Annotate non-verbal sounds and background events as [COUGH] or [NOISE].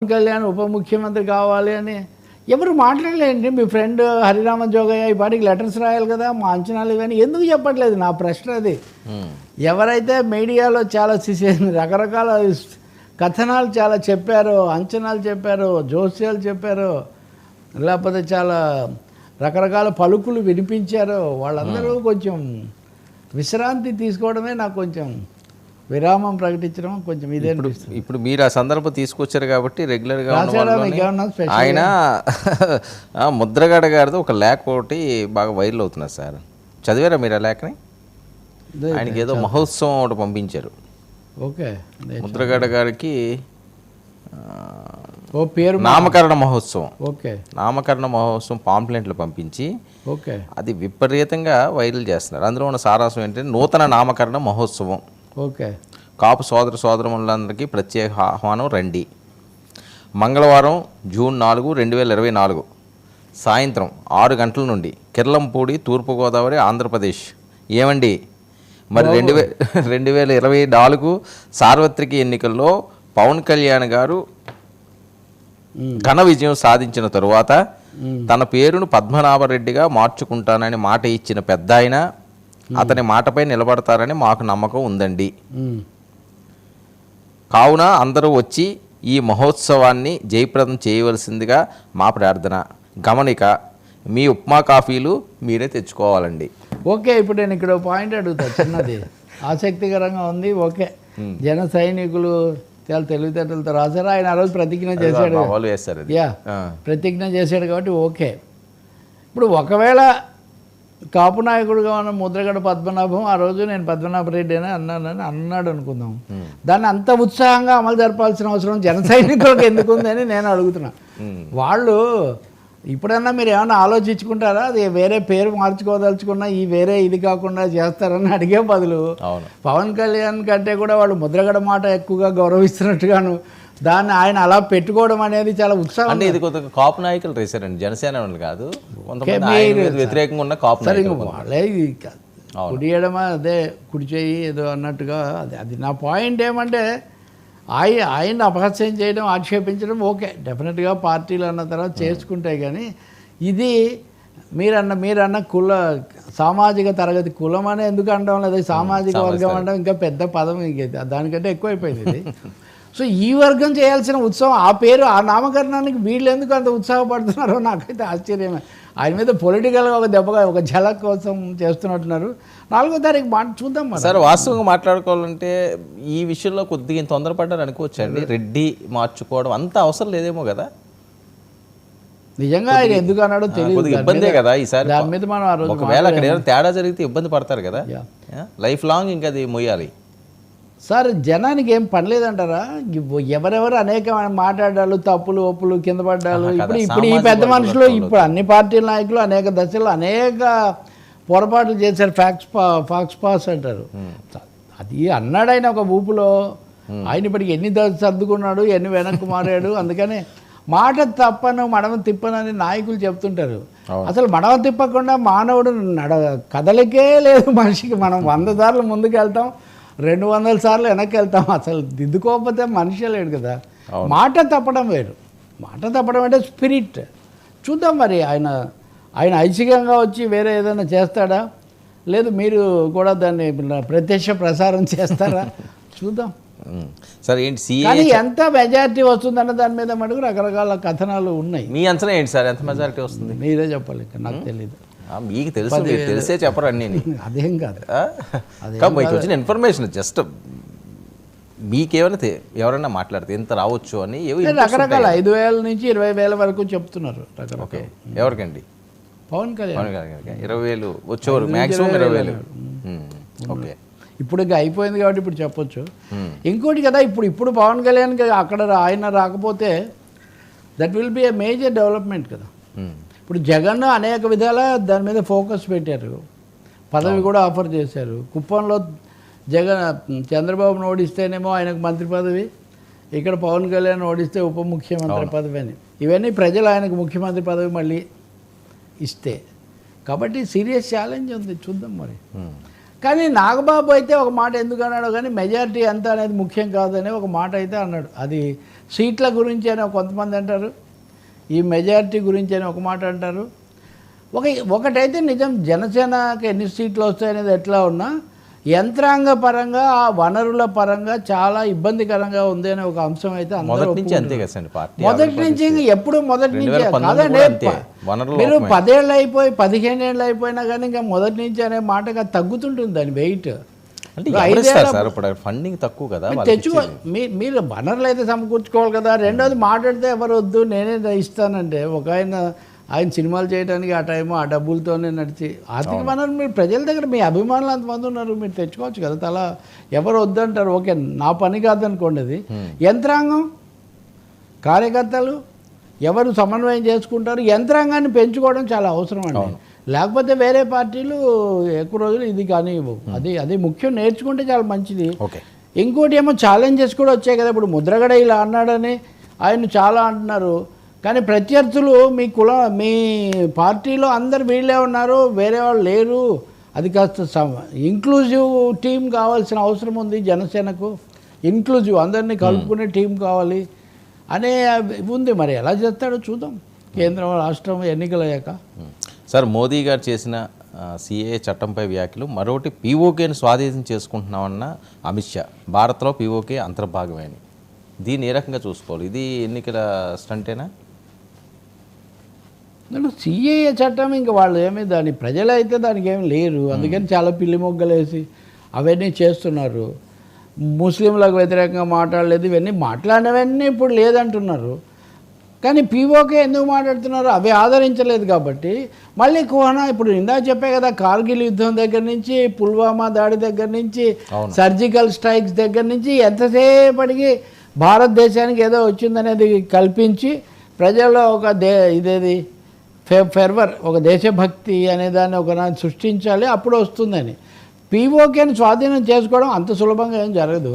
పవన్ కళ్యాణ్ ఉప ముఖ్యమంత్రి కావాలి అని. ఎవరు మాట్లాడలేండి మీ ఫ్రెండ్ హరిరామ జోగయ్య ఈ పాటికి లెటర్స్ రాయాలి కదా మా అంచనాలు ఇవన్నీ. ఎందుకు చెప్పట్లేదు? నా ప్రశ్న అది. ఎవరైతే మీడియాలో చాలా రకరకాల కథనాలు చాలా చెప్పారో అంచనాలు చెప్పారో జోస్యాలు చెప్పారో లేకపోతే చాలా రకరకాల పలుకులు వినిపించారో వాళ్ళందరూ కొంచెం విశ్రాంతి తీసుకోవడమే నాకు కొంచెం విరామం ప్రకటించడం కొంచెం ఇదే ఇప్పుడు మీరు ఆ సందర్భం తీసుకొచ్చారు కాబట్టి రెగ్యులర్గా ఆయన [LAUGHS] ముద్రగడ గారిది ఒక లేఖ ఒకటి బాగా వైరల్ అవుతున్నారు సార్. చదివారా మీరు ఆ లేఖని ఆయనకి ఏదో మహోత్సవం ఒకటి పంపించారు. ఓకే. ముద్రగడ గారికి ఓ పేరు నామకరణ మహోత్సవం. ఓకే. నామకరణ మహోత్సవం పాంప్లెంట్లు పంపించి ఓకే. అది విపరీతంగా వైరల్ చేస్తున్నారు. అందులో ఉన్న సారాంశం ఏంటంటే నూతన నామకరణ మహోత్సవం. ఓకే. కాపు సోదర సోదరములందరికీ ప్రత్యేక ఆహ్వానం రండి. మంగళవారం జూన్ నాలుగు రెండు వేల ఇరవై నాలుగు. సాయంత్రం ఆరు గంటల నుండి కిర్లంపూడి తూర్పుగోదావరి ఆంధ్రప్రదేశ్. ఏమండి? మరి రెండు వే రెండు వేల ఇరవై నాలుగు సార్వత్రిక ఎన్నికల్లో పవన్ కళ్యాణ్ గారు ఘన విజయం సాధించిన తరువాత తన పేరును పద్మనాభరెడ్డిగా మార్చుకుంటానని మాట ఇచ్చిన పెద్ద అతని మాటపై నిలబడతారని మాకు నమ్మకం ఉందండి. కావున అందరూ వచ్చి ఈ మహోత్సవాన్ని జయప్రదం చేయవలసిందిగా మా ప్రార్థన. గమనిక మీ ఉప్మా కాఫీలు మీరే తెచ్చుకోవాలండి. ఓకే ఇప్పుడు నేను ఇక్కడ పాయింట్ అడుగుతా చిన్నది. [LAUGHS] ఆసక్తికరంగా ఉంది ఓకే. జన సైనికులు చాలా తెలివితేటలతో రాశారు. ఆయన ఆ రోజు ప్రతిజ్ఞ చేశాడు. యా. ప్రతిజ్ఞ చేశాడు కాబట్టి ఓకే. ఇప్పుడు ఒకవేళ కాపు నాయకుడుగా ఉన్న ముద్రగడ పద్మనాభం ఆ రోజు నేను పద్మనాభరెడ్డి అని అన్నానని అన్నాడు అనుకుందాం. దాన్ని అంత ఉత్సాహంగా అమలు జరపాల్సిన అవసరం జన సైనికులకు ఎందుకు ఉందని నేను అడుగుతున్నా. వాళ్ళు ఇప్పుడన్నా మీరు ఏమైనా ఆలోచించుకుంటారా? అది వేరే పేరు మార్చుకోదలుచుకున్నా ఈ వేరే ఇది కాకుండా చేస్తారని అడిగే బదులు పవన్ కళ్యాణ్ కంటే కూడా వాళ్ళు ముద్రగడ మాట ఎక్కువగా గౌరవిస్తున్నట్టుగాను దాన్ని ఆయన అలా పెట్టుకోవడం అనేది చాలా ఉత్సాహం అంటే ఇది కొంత కాపు నాయకులు రేసారండి జనసేన వాళ్ళు కాదు. కొంతమంది వ్యతిరేకంగా ఉన్న కాపు ఇది కాదు. కుడి ఎడమ అదే కుడి చేయి ఏదో అన్నట్టుగా అది అది నా పాయింట్ ఏమంటే ఆయన ఆయన అపహాస్యం చేయడం ఆక్షేపించడం ఓకే. డెఫినెట్గా పార్టీలు అన్న తర్వాత చేసుకుంటాయి కానీ ఇది మీరన్న మీరన్న కుల సామాజిక తరగతి కులం అనే ఎందుకు అనడం లేదు? సామాజిక వర్గం అనడం ఇంకా పెద్ద పదం. దానికంటే ఎక్కువైపోయింది ఇది. [LAUGHS] సో ఈ వర్గం చేయాల్సిన ఉత్సవం ఆ పేరు ఆ నామకరణానికి వీళ్ళు ఎందుకు అంత ఉత్సాహపడుతున్నారో నాకైతే ఆశ్చర్యమే. ఆయన మీద పొలిటికల్గా ఒక దెబ్బగా ఒక ఝలక్ కోసం చేస్తున్నట్టున్నారు. నాలుగో తారీఖు మాట చూద్దాం సరే వాస్తవంగా మాట్లాడుకోవాలంటే ఈ విషయంలో కొద్దిగా ఇంత తొందరపడ్డారు అనుకోవచ్చండి. రెడ్డి మార్చుకోవడం అంత అవసరం లేదేమో కదా? నిజంగా ఆయన ఎందుకు అన్నాడో తెలియదు ఇబ్బందే కదా ఈసారి. దాని మీద మనం ఆ రోజు ఒకవేళ అక్కడ ఏమైనా తేడా జరిగితే ఇబ్బంది పడతారు కదా. లైఫ్ లాంగ్ ఇంకా అది మొయ్యాలి. సార్ జనానికి ఏం పనిలేదంటారా? ఇవ్వ- ఎవరెవరు అనేక మాట్లాడాలు తప్పులు ఒప్పులు కింద పడ్డాలు. ఇప్పుడు. ఇప్పుడు ఈ పెద్ద మనుషులు ఇప్పుడు అన్ని పార్టీల నాయకులు అనేక దశల్లో అనేక పొరపాట్లు చేశారు. ఫ్యాక్స్ పా ఫాక్స్ పాస్ అంటారు. అది అన్నాడు ఆయన ఒక ఊపులో. ఆయన ఇప్పటికి ఎన్ని సర్దుకున్నాడు ఎన్ని వెనక్కు మారాడు. అందుకని మాట తప్పను మడమ తిప్పనని నాయకులు చెప్తుంటారు. అసలు మడమ తిప్పకుండా మానవుడు నడ కదలికే లేదు మనిషికి. మనం వంద సార్లు ముందుకు వెళ్తాం రెండు వందల సార్లు వెనక్కి వెళ్తాం అసలు దిద్దుకోకపోతే మనిషి లేడు కదా. మాట తప్పడం వేరు. మాట తప్పడం అంటే స్పిరిట్. చూద్దాం మరి ఆయన ఆయన ఐచ్ఛికంగా వచ్చి వేరే ఏదైనా చేస్తాడా? లేదు మీరు కూడా దాన్ని ప్రత్యక్ష ప్రసారం చేస్తారా? [LAUGHS] చూద్దాం. సరే ఏంటి సిఏ ఎంత మెజారిటీ వస్తుందన్న దాని మీద మటుకు రకరకాల కథనాలు ఉన్నాయి. మీ అంచనా ఏంటి సార్? ఎంత మెజారిటీ వస్తుంది? మీరే చెప్పాలి ఇంకా నాకు తెలియదు మీకు తెలుసు మీరు తెలిసే చెప్పరు అన్నీ. అదేం కాదు. మీకు వచ్చిన ఇన్ఫర్మేషన్ జస్ట్ మీకేమైనా ఎవరైనా మాట్లాడితే ఎంత రావచ్చు అని రకరకాల ఐదు వేల నుంచి ఇరవై వేల వరకు చెప్తున్నారు ఓకే. ఎవరికండి? పవన్ కళ్యాణ్. ఇరవై వేలు వచ్చేవారు మ్యాక్సిమం ఇరవై వేలు. ఓకే. ఇప్పుడు ఇంకా అయిపోయింది కాబట్టి ఇప్పుడు చెప్పొచ్చు. ఇంకోటి కదా ఇప్పుడు ఇప్పుడు పవన్ కళ్యాణ్కి అక్కడ ఆయన రాకపోతే that will be a major development కదా. ఇప్పుడు జగన్ అనేక విధాల దాని మీద ఫోకస్ పెట్టారు. పదవి కూడా ఆఫర్ చేశారు. కుప్పంలో జగన్ చంద్రబాబును ఓడిస్తేనేమో ఆయనకు మంత్రి పదవి ఇక్కడ పవన్ కళ్యాణ్ ఓడిస్తే ఉప ముఖ్యమంత్రి పదవి అని. ఇవన్నీ ప్రజలు ఆయనకు ముఖ్యమంత్రి పదవి మళ్ళీ ఇస్తే. కాబట్టి సీరియస్ ఛాలెంజ్ ఉంది. చూద్దాం మరి. కానీ నాగబాబు అయితే ఒక మాట ఎందుకు అన్నాడు కానీ మెజారిటీ ఎంత అనేది ముఖ్యం కాదని ఒక మాట అయితే అన్నాడు. అది సీట్ల గురించి అని కొంతమంది అంటారు. ఈ మెజారిటీ గురించి అని ఒక మాట అంటారు. ఒక ఒకటైతే నిజం జనసేనకి ఎన్ని సీట్లు వస్తాయనేది ఎట్లా ఉన్నా యంత్రాంగ పరంగా ఆ వనరుల పరంగా చాలా ఇబ్బందికరంగా ఉంది అనే ఒక అంశం అయితే అందరూ మొదటి నుంచి ఎప్పుడు మొదటి నుంచి కాదండి మీరు. పదేళ్ళు అయిపోయి పదిహేను ఏళ్ళు అయిపోయినా కానీ ఇంకా మొదటి నుంచి అనే మాటగా తగ్గుతుంటుంది దాని వెయిట్. అంటే ఫండింగ్ తక్కువ కదా తెచ్చుకో మీ మీరు వనరులు అయితే సమకూర్చుకోవాలి కదా. రెండోది మాట్లాడితే ఎవరు వద్దు నేనే ఇస్తానంటే ఒక ఆయన ఆయన సినిమాలు చేయడానికి ఆ టైం ఆ డబ్బులతోనే నడిచి ఆర్థిక వనరులు మీరు ప్రజల దగ్గర మీ అభిమానులు అంతమంది ఉన్నారు మీరు తెచ్చుకోవచ్చు కదా. తలా ఎవరు వద్దంటారు ఓకే నా పని కాదనుకోండి అది. యంత్రాంగం కార్యకర్తలు ఎవరు సమన్వయం చేసుకుంటారు యంత్రాంగాన్ని పెంచుకోవడం చాలా అవసరం అండి. లేకపోతే వేరే పార్టీలు ఎక్కువ రోజులు ఇది కానీ అది అది ముఖ్యం నేర్చుకుంటే చాలా మంచిది. ఓకే. ఇంకోటి ఏమో ఛాలెంజెస్ కూడా వచ్చాయి కదా. ఇప్పుడు ముద్రగడ ఇలా అన్నాడని ఆయన చాలా అంటున్నారు. కానీ ప్రత్యర్థులు మీ కుల మీ పార్టీలో అందరు వీళ్ళే ఉన్నారు వేరే వాళ్ళు లేరు. అది కాస్త ఇంక్లూజివ్ టీం కావాల్సిన అవసరం ఉంది జనసేనకు. ఇంక్లూజివ్ అందరినీ కలుపుకునే టీం కావాలి అనే ఉంది. మరి ఎలా చేస్తాడో చూద్దాం. కేంద్రం రాష్ట్రం ఎన్నికలయ్యాక. సార్ మోదీ గారు చేసిన సిఏ చట్టంపై వ్యాఖ్యలు మరొకటి పీఓకేని స్వాధీనం చేసుకుంటున్నామన్న అమిత్ షా. భారత్లో పీఓకే అంతర్భాగమే అని దీన్ని ఏ రకంగా చూసుకోవాలి? ఇది ఎన్నికల స్టంటేనా? సిఏఏ చట్టం ఇంకా వాళ్ళు ఏమీ దాని ప్రజలైతే దానికి ఏమి లేరు. అందుకని చాలా పిల్లి మొగ్గలేసి అవన్నీ చేస్తున్నారు. ముస్లింలకు వ్యతిరేకంగా మాట్లాడలేదు. ఇవన్నీ మాట్లాడినవన్నీ ఇప్పుడు లేదంటున్నారు. కానీ పీఓకే ఎందుకు మాట్లాడుతున్నారు? అవి ఆదరించలేదు కాబట్టి. మళ్ళీ కోహనా ఇప్పుడు ఇందాక చెప్పే కదా కార్గిల్ యుద్ధం దగ్గర నుంచి పుల్వామా దాడి దగ్గర నుంచి. సర్జికల్ స్ట్రైక్స్ దగ్గర నుంచి ఎంతసేపటికి భారతదేశానికి ఏదో వచ్చిందనేది కల్పించి ప్రజల్లో ఒక దే ఇదేది ఫె ఫెర్వర్ ఒక దేశభక్తి అనే దాన్ని ఒక సృష్టించాలి అప్పుడు వస్తుందని. పీఓకేని స్వాధీనం చేసుకోవడం అంత సులభంగా ఏం జరగదు.